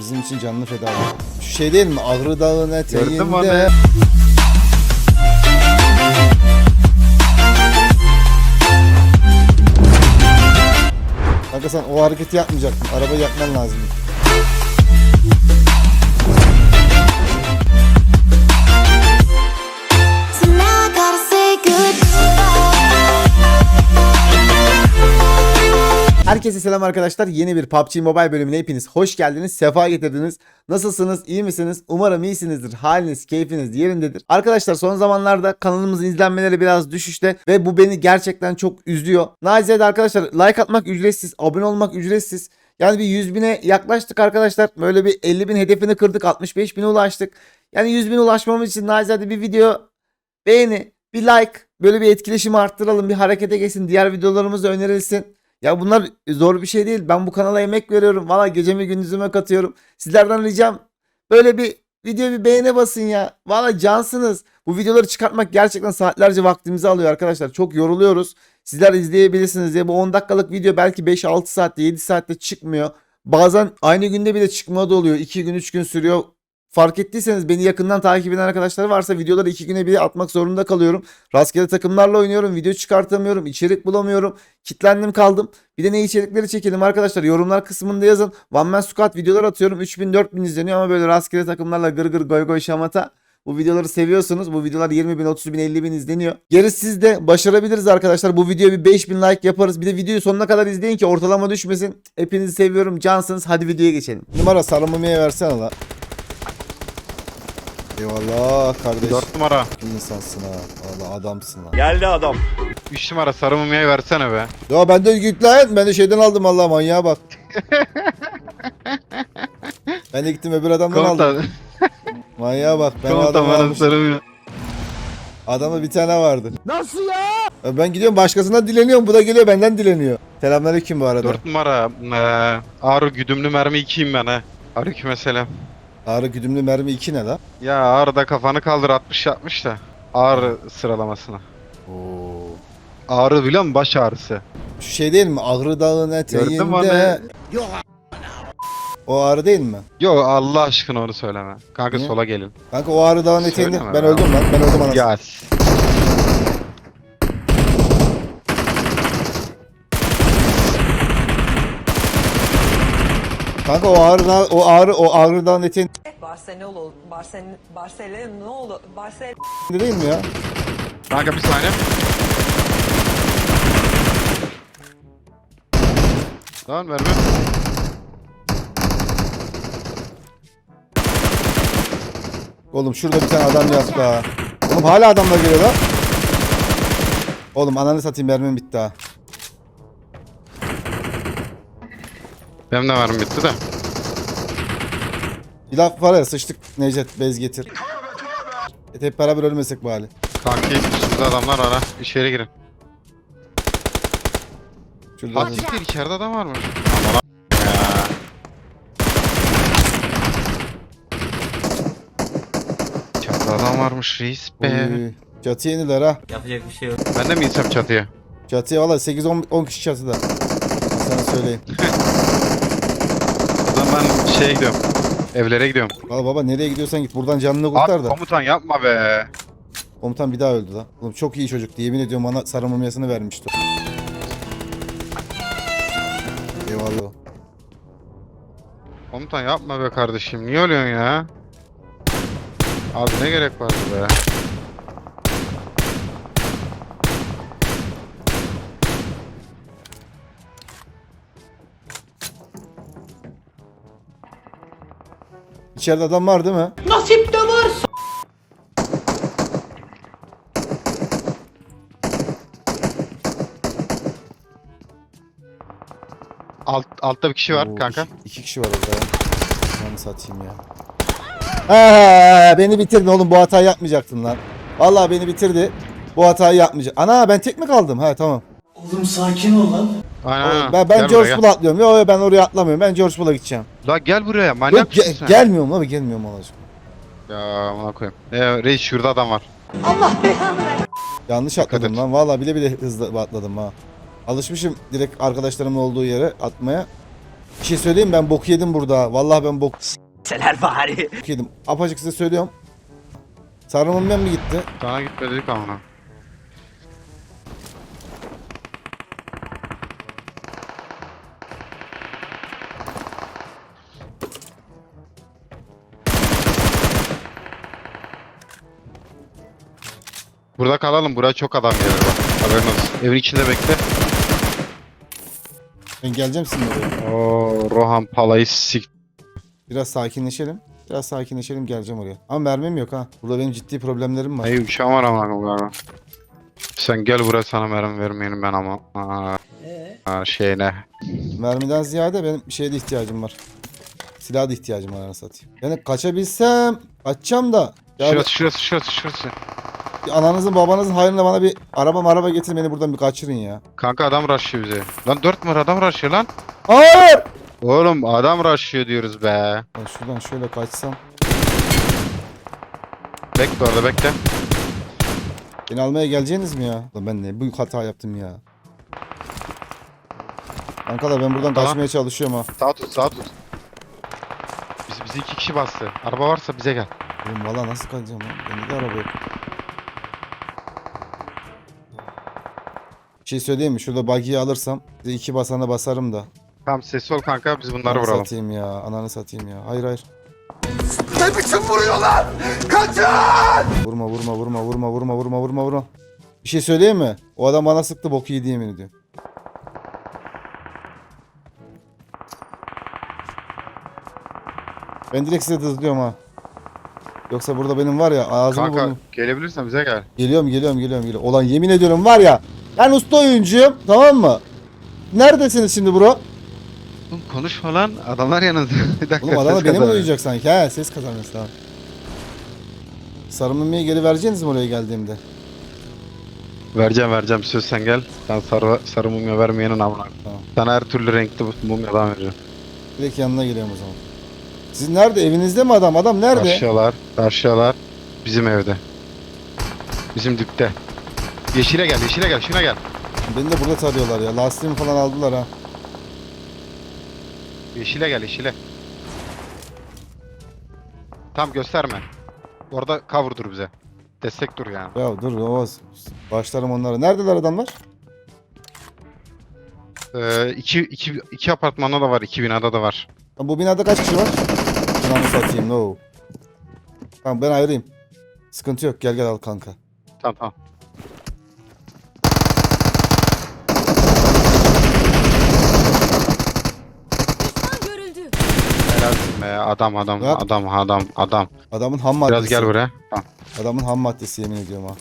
bizim için canını feda ediyor. Şu şey değil mi? Ağrı Dağı'nın eteğinde. Kanka sen o hareketi yapmayacaktın. Arabayı yakman lazım. Herkese selam arkadaşlar. Yeni bir PUBG Mobile bölümüne hepiniz hoş geldiniz. Sefa getirdiniz. Nasılsınız? iyi misiniz? Umarım iyisinizdir. Haliniz, keyfiniz yerindedir. Arkadaşlar son zamanlarda kanalımızın izlenmeleri biraz düşüşte ve bu beni gerçekten çok üzüyor. Naziyede arkadaşlar like atmak ücretsiz, abone olmak ücretsiz. Yani bir 100 bine yaklaştık arkadaşlar. Böyle bir 50 bin hedefini kırdık. 65 bine ulaştık. Yani 100 bine ulaşmamız için Naziyede bir video beğeni, bir like, böyle bir etkileşimi arttıralım, bir harekete geçsin, diğer videolarımız da önerilsin. Ya bunlar zor bir şey değil. Ben bu kanala emek veriyorum. Valla gecemi gündüzüme katıyorum. Sizlerden ricam böyle bir video bir beğene basın ya. Valla cansınız. Bu videoları çıkartmak gerçekten saatlerce vaktimizi alıyor arkadaşlar. Çok yoruluyoruz. Sizler izleyebilirsiniz diye. Bu 10 dakikalık video belki 5-6 saatte 7 saatte çıkmıyor. Bazen aynı günde bile çıkma da oluyor. 2 gün 3 gün sürüyor. Fark ettiyseniz beni yakından takip eden arkadaşlar varsa videoları 2 güne bir atmak zorunda kalıyorum. Rastgele takımlarla oynuyorum. Video çıkartamıyorum. içerik bulamıyorum. Kitlendim kaldım. Bir de ne içerikleri çekelim arkadaşlar. Yorumlar kısmında yazın. One Man Squad videolar atıyorum. 3000 4000 izleniyor ama böyle rastgele takımlarla gır gır goy goy şamata. Bu videoları seviyorsunuz. Bu videolar 20 bin, 30 bin, 50 bin izleniyor. Gerisi sizde. Başarabiliriz arkadaşlar. Bu videoya bir 5000 like yaparız. Bir de videoyu sonuna kadar izleyin ki ortalama düşmesin. Hepinizi seviyorum. Cansınız. Hadi videoya geçelim. Numara sarılmamaya versene la. Eyvallah kardeş. 4 numara. Bir insansın ha. Valla adamsın ha. Geldi adam. 3 numara sarı mumyayı versene be. Ya ben de git lan. Ben de şeyden aldım Allah manyağa bak. ben de gittim öbür adamdan aldım. Komutan. Manyağa bak. Ben Komutan bana sarı mumya. Adamda bir tane vardı. Nasıl ya? Ben gidiyorum başkasından dileniyorum. Bu da geliyor benden dileniyor. Selamünaleyküm bu arada. 4 numara. Ee, ağrı güdümlü mermi 2'yim ben he. Aleykümselam. Ağrı güdümlü mermi 2 ne la? Ya ağrıda kafanı kaldır 60 yapmış da. Ağrı sıralamasına. Oo. Ağrı biliyor musun? Baş ağrısı. Şu şey değil mi? Ağrı Dağı'nın Gördün mü eteğinde. O ağrı değil mi? Yo Allah aşkına onu söyleme. Kanka Niye? sola gelin. Kanka o ağrı dağın eteğinde. Söyleme Ben ya. öldüm lan. Ben öldüm anasını. Ya. Kanka o ağrı dağ, o ağrı o ağrı dağın eteğinde Barcelona, Barcelona, Barcelona, Barcelona. değil mi ya? Kanka bir saniye. Lan verme. Oğlum şurada bir tane adam yattı ha. Oğlum hala adamlar geliyor lan. Oğlum ananı satayım mermim bitti ha. Benim de varım bitti de. Bir laf var ya sıçtık Necdet bez getir. Et hep beraber ölmesek bu hali. Kanki üstünde adamlar var ha. İçeri girin. Şurada siktir içeride adam varmış. Aman a- ya. İçeride adam varmış reis be. Oy, Çatıya indiler ha. Ben de mi insem çatıya? Çatıya valla 8-10 10 kişi çatıda. Ben sana söyleyeyim. Şeye gidiyorum. Evlere gidiyorum. Valla baba nereye gidiyorsan git buradan canını kurtar Abi da. komutan yapma be. Komutan bir daha öldü lan. Oğlum çok iyi çocuktu yemin ediyorum bana sarı mumyasını vermişti. Eyvallah. Komutan yapma be kardeşim. Niye ölüyorsun ya? Abi ne gerek vardı be? İçeride adam var değil mi? Alt, altta bir kişi var Oo, kanka. Iki, iki kişi var orada ya. Lan satayım ya. Ha, beni bitirdin oğlum bu hatayı yapmayacaktın lan. Vallahi beni bitirdi. Bu hatayı yapmayacak. Ana ben tek mi kaldım? Ha tamam. Oğlum sakin ol lan. Aynen aynen. Ben, ben Gel George buraya, Bull'a atlıyorum. Yok ben oraya atlamıyorum. Ben George Bull'a gideceğim. gel. La gel buraya manyak Yok mısın ge- sen? gelmiyorum lan gelmiyorum Allah aşkına. Ya amına koyayım. Ee, reis şurada adam var. Yanlış atladım et. lan. Vallahi bile bile hızlı atladım ha. Alışmışım direkt arkadaşlarımın olduğu yere atmaya. Bir şey söyleyeyim mi? ben bok yedim burada. Vallahi ben bok Seler bari. yedim. Apacık size söylüyorum. Sarımım ben mi gitti? Sana gitme dedik amına. Burada kalalım. Buraya çok adam gelir bak. Haberin olsun. Evin içinde bekle. Ben geleceğim sizinle oraya. Oo, Rohan Palay'ı sik. Biraz sakinleşelim. Biraz sakinleşelim geleceğim oraya. Ama mermim yok ha. Burada benim ciddi problemlerim var. Ay uçağım var ama galiba. Sen gel buraya sana mermi vermeyelim ben ama. Aa, aa, şeyine. Mermiden ziyade benim bir şeye de ihtiyacım var. Silaha da ihtiyacım var anasını satayım. Yani kaçabilsem kaçacağım da. Ya Şurası şurası şurası şurası. Ananızın babanızın hayrına bana bir araba maraba getirin beni buradan bir kaçırın ya. Kanka adam rushlıyor bize. Lan dört numara adam rushlıyor lan. Hayır! Oğlum adam rushlıyor diyoruz be. Ben şuradan şöyle kaçsam. Bekle orada bekle. Beni almaya geleceğiniz mi ya? Lan ben ne büyük hata yaptım ya. Kankalar ben buradan Tamam. kaçmaya çalışıyorum ha. Sağ tut sağ tut. Bizi, bizi iki kişi bastı. Araba varsa bize gel. Oğlum valla nasıl kaçacağım lan? Bende de araba yok. Şey söyleyeyim mi? Şurada buggy'yi alırsam size iki basana basarım da. Tamam ses ol kanka biz bunları Ananı vuralım. satayım ya. Ananı satayım ya. Hayır hayır. Ne biçim vuruyorlar? Kaçın! Vurma vurma vurma vurma vurma vurma vurma vurma. Bir şey söyleyeyim mi? O adam bana sıktı boku yedi yemin ediyorum. Ben direkt size hızlıyorum ha. Yoksa burada benim var ya ağzımı Kanka burnum. gelebilirsen bize gel. Geliyorum geliyorum geliyorum geliyorum. Ulan yemin ediyorum var ya. Ben usta oyuncuyum tamam mı? Neredesiniz şimdi bro? Oğlum konuşma lan adamlar yanında. Bir dakika Oğlum adamı ses benim mi duyacak sanki? He ses kazanıyorsun tamam. Sarı mumyayı geri vereceksiniz mi oraya geldiğimde? Vereceğim vereceğim söz sen gel. Sen sarı, sarı mumya vermeyenin amına. Tamam. Sana her türlü renkli bu mumyadan vereceğim. Direkt yanına geliyorum o zaman. Siz nerede? Evinizde mi adam? Adam nerede? Aşağılar, aşağılar. Bizim evde. Bizim dipte. Yeşile gel, yeşile gel, şuna gel. Beni de burada tarıyorlar ya. Lastiğimi falan aldılar ha. Yeşile gel, yeşile. Tam gösterme. Orada cover dur bize. Destek dur yani. Ya dur Oğuz. Başlarım onlara. Neredeler adamlar? Ee, iki, iki, iki apartmanda da var, iki binada da var. Lan Bu binada kaç kişi var? Şunu satayım no. Tamam ben ayrıyım. Sıkıntı yok. Gel gel al kanka. Tamam tamam. Helalsin be adam adam Yap. adam adam adam. Adamın ham maddesi. Biraz gel buraya. Tamam. Adamın ham maddesi yemin ediyorum ha.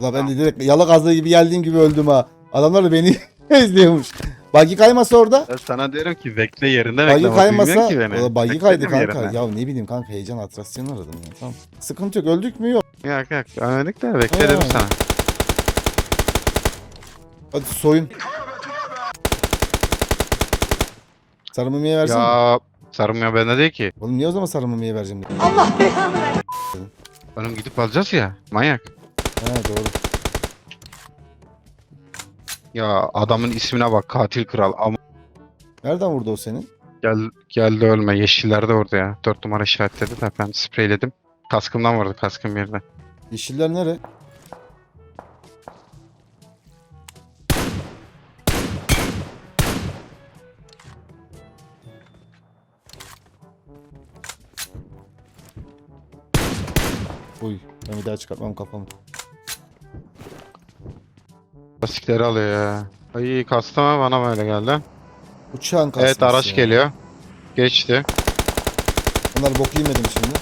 Ulan ben de direkt yalak azlığı gibi geldiğim gibi öldüm ha. Adamlar da beni izliyormuş. Buggy kaymasa orada. Ben sana diyorum ki bekle yerinde bekle. Ama kaymasa. ki beni. Bekle kaydı kanka. yerinde. Ya ne bileyim kanka heyecan atraksiyonu aradım ya. Tamam. Sıkıntı yok. Öldük mü? Yok. Yok yok ölmedik de bekle Ha. dedim sana. Hadi soyun. Sarı mumyayı versene. Ya sarılmıyor bende değil ki. Oğlum niye o zaman sarı mumyayı vereceğim dedi. Oğlum gidip alacağız ya. Manyak. Ha doğru. Ya adamın ismine bak katil kral. Ama Nereden vurdu o senin? gel geldi ölme. Yeşillerde orada ya. Dört numara işaretledi de ben spreyledim. Kaskımdan vurdu kaskım yerde. Yeşiller nere? Uy ben bir daha çıkartmam kafamı. Lastikleri alıyor ya. Ay kastım ha bana böyle geldi. Uçağın kasması Evet araç ya. geliyor. Geçti. Bunlar bok yemedim şimdi.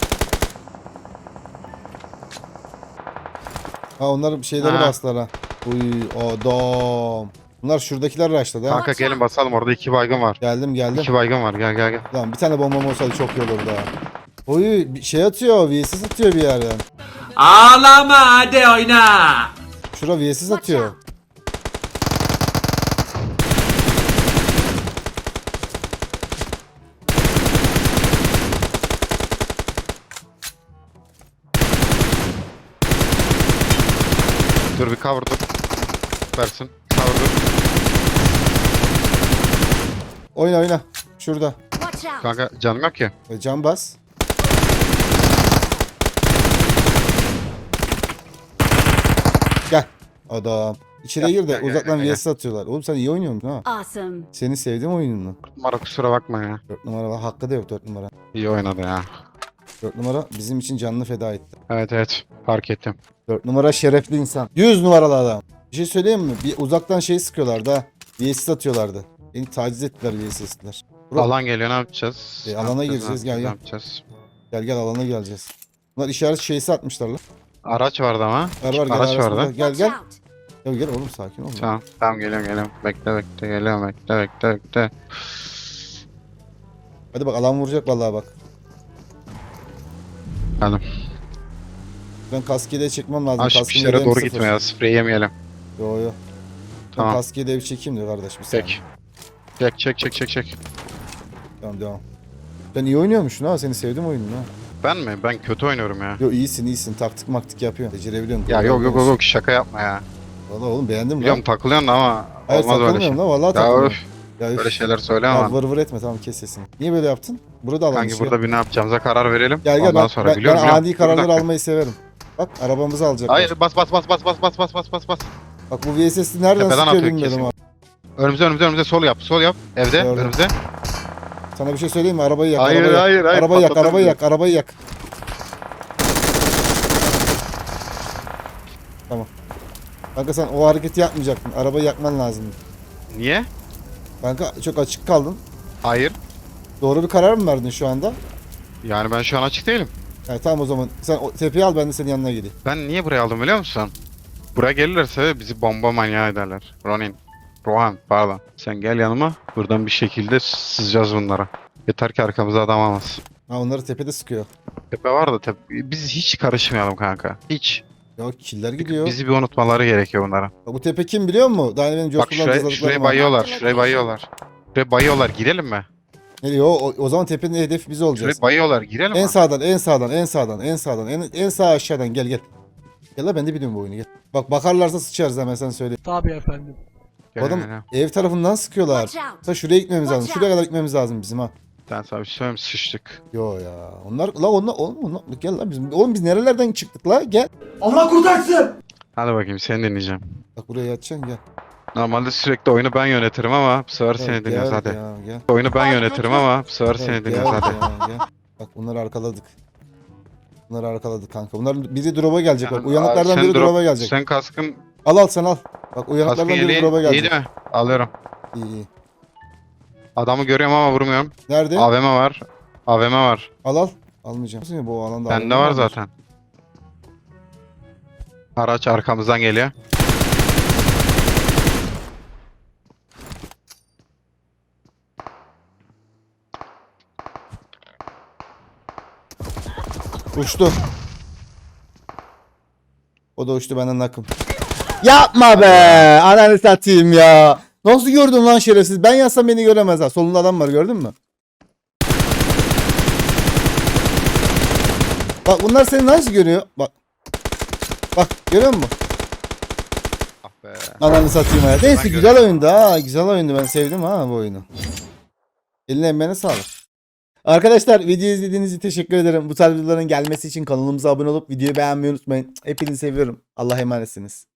Ha onlar bir şeyleri Ha. bastılar ha. Uy adam. Bunlar şuradakiler rushladı ha. Kanka gelin basalım orada iki baygın var. Geldim geldim. İki baygın var gel gel gel. Lan bir tane bombam olsaydı çok iyi olurdu ha. Oy bir şey atıyor. VSS atıyor bir yerden. Ağlama hadi oyna. Şura VSS atıyor. Dur bir cover dur. Versin. Cover dur. Oyna oyna. Şurada. Watch out! Kanka canım yok ki. E, Can bas. Gel. Adam. İçeriye Gel, gir de gel, gel, uzaktan gel, VS atıyorlar. Oğlum sen iyi oynuyorsun ha. Awesome. Seni sevdim oyununu. Numara kusura bakma ya. 4 numara var. Hakkı da yok 4 numara. İyi oynadı ya. 4 numara bizim için canını feda etti. Evet evet fark ettim. 4 numara şerefli insan. 100 numaralı adam. Bir şey söyleyeyim mi? Bir uzaktan şey sıkıyorlardı ha. VS atıyorlardı. Beni taciz ettiler VS'ler. Bro, Alan geliyor ne yapacağız? E, alana yapacağız, gireceğiz, gel, gel. Ne yapacağız? Gel gel alana geleceğiz. Bunlar işaret şeysi atmışlar lan. Araç vardı ama. Var var gel Araç vardı. Gel gel. Out! Gel oğlum sakin ol. lan. Tamam tamam geliyorum geliyorum. Bekle bekle geliyorum bekle bekle bekle. Hadi bak alan vuracak vallahi bak. Geldim. Ben kaskıyı çekmem lazım. Bir Kaskın yedeğim doğru gitme ya. Sprey yemeyelim. Yo yo. Ben Tamam. kaskıyı da bir çekeyim de kardeş bir saniye. Çek. Çek çek çek çek çek. Tamam devam. Ben iyi oynuyormuşsun ha. Seni sevdim oyununu ha. Ben mi? Ben kötü oynuyorum ya. Yo iyisin iyisin. Taktik maktik yapıyorsun. Becerebiliyorsun. Ya yok yok yok şaka yapma ya. Valla oğlum beğendim Biliyorum lan. takılıyorsun ama Hayır olmaz böyle şey. takılmıyorum lan. Vallahi Ya takılmıyorum. öf, Ya, üf. böyle şeyler söyleme Ya ama. vır vır etme tamam kes sesini. Niye böyle yaptın? Burada alan Kanki burada bir ne yapacağımıza karar verelim. Gel gel Ondan ben, sonra ben, biliyorum. ben biliyorum. Dur kararlar almayı severim. Bak arabamızı alacaklar. Hayır bas bas bas bas bas bas bas bas bas bas. Bak bu VSS'i nereden Tepeden sıkıyor atıyor bilmiyorum kesin. ha. Önümüze önümüze önümüze sol yap sol yap. Evde Gördüm. önümüze. Sana bir şey söyleyeyim mi? Arabayı yak. Hayır, arabayı yak. hayır, hayır, Arabayı yak, arabayı yak, arabayı yak. Tamam. Kanka sen o hareketi yapmayacaktın. Arabayı yakman lazım. Niye? Kanka çok açık kaldın. Hayır. Doğru bir karar mı verdin şu anda? Yani ben şu an açık değilim. Yani tamam o zaman. Sen o tepeyi al ben de senin yanına gideyim. Ben niye buraya aldım biliyor musun? Buraya gelirlerse bizi bomba manyağı ederler. Ronin. Rohan pardon. Sen gel yanıma. Buradan bir şekilde sızacağız bunlara. Yeter ki arkamıza adam almasın. Ha onları tepede sıkıyor. Tepe var da tepe. Biz hiç karışmayalım kanka. Hiç. Ya killer gidiyor. Bizi bir unutmaları gerekiyor bunlara. Bak bu tepe kim biliyor musun? Daha benim Bak coşkular şuraya, cızladıklarım şuraya var. bayıyorlar. Şuraya bayıyorlar. Şuraya bayıyorlar. Girelim mi? Ne diyor? O, o zaman tepenin hedefi biz olacağız. Şuraya bayıyorlar. Girelim En mi? sağdan, en sağdan, en sağdan, en sağdan, en, en sağ aşağıdan gel gel. Gel la ben de biliyorum bu oyunu gel. Bak bakarlarsa sıçarız hemen sen söyle. Gel, Adam gel, gel. ev tarafından sıkıyorlar. Watch out! Ta şuraya gitmemiz lazım. Şuraya kadar gitmemiz lazım bizim ha. Ben sana bir şey söyleyeyim sıçtık. Yo ya. Onlar la onlar oğlum onlar gel la bizim. Oğlum biz nerelerden çıktık la? Gel. Allah kurtarsın. Hadi bakayım seni dinleyeceğim. Bak buraya yatacaksın gel. Normalde sürekli oyunu ben yönetirim ama bu sefer seni dinliyoruz hadi. Ya, gel. Oyunu ben yönetirim ama bu sefer seni dinliyoruz hadi. ya, gel. Bak bunları arkaladık. Bunları arkaladık kanka. Bunların biri drop'a gelecek bak. Uyanıklardan biri drop- drop'a gelecek. Sen kaskın, Al al sen al. Bak uyanıklardan biri drop'a iyi gelecek. değil mi? Alıyorum. İyi iyi. Adamı görüyorum ama vurmuyorum. Nerede? AVM var. AVM var. Al al. Almayacağım. Nasıl ya bu alanda? Bende AVM var zaten. Araç arkamızdan geliyor. Uçtu. O da uçtu benden nakım. Yapma be! Ananı satayım ya. Nasıl gördün lan şerefsiz? Ben yazsam beni göremez ha. Solunda adam var gördün mü? Bak bunlar seni nasıl görüyor? Bak. Bak görüyor musun? Ah be. Ananı satayım ya. Neyse Ben güzel oyundu ha. Güzel oyundu. Ben sevdim ha bu oyunu. Eline emeğine sağlık. Arkadaşlar videoyu izlediğiniz için teşekkür ederim. Bu tarz videoların gelmesi için kanalımıza abone olup videoyu beğenmeyi unutmayın. Hepinizi seviyorum. Allah'a emanetsiniz.